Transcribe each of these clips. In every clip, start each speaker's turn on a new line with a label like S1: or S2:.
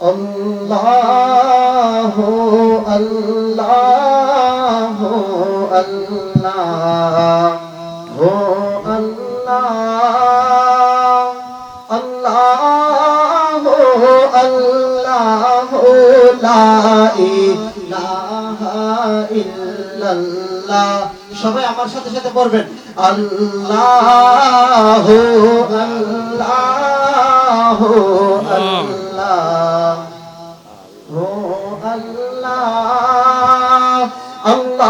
S1: আল্লাহ আল্লাহ আল্লাহ হো আল্লাহ আল্লাহ আল্লাহ ইল্লাল্লাহ। সবাই আমার সাথে সাথে পড়বেন। আল্লাহ আল্লাহ আল্লাহ।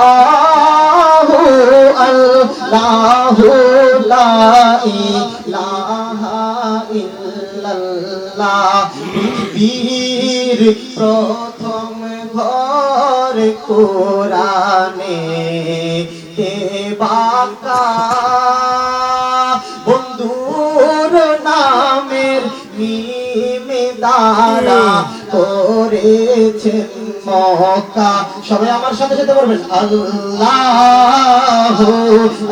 S1: আল্লাহ আল্লাহ লা ইলাহা ইল্লাল্লাহ পৃথিবীর প্রথম ঘর কোরআনে বন্ধুর নামের মিমে দ্বারা করেছেন মক্কা। সবাই আমার সাথে সাথে বলবেন আল্লাহ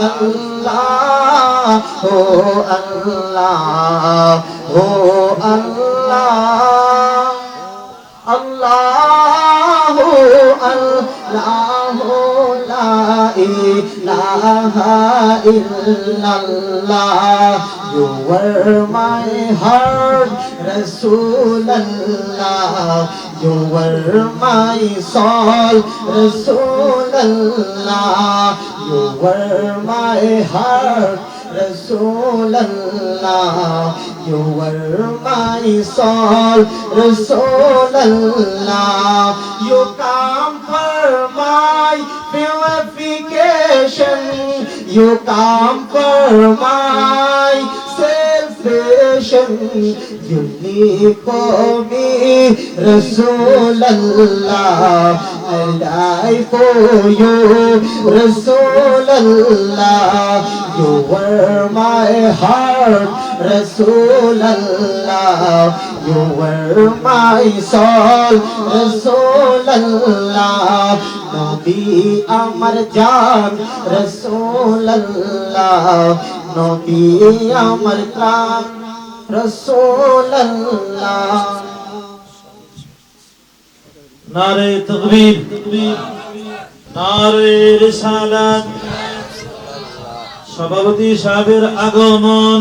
S1: আল্লাহ ও আল্লাহ ও আল্লাহ। আল্লাহ আল্লাহ লা ইলাহা ইল্লাল্লাহ। You were my heart rasulullah you were my soul rasulullah you were my heart Rasulallah, you were my soul, Rasulallah, you come for my purification, you come for my you, Rasulallah, you were my heart, Rasulallah, you were my soul, Rasulallah, নবী আমার জান রসুল্লাহ নবী আমার রসুল্লাহ
S2: নারে তকবীর নারে রিসালাত। সভাপতি সাহেবের আগমন।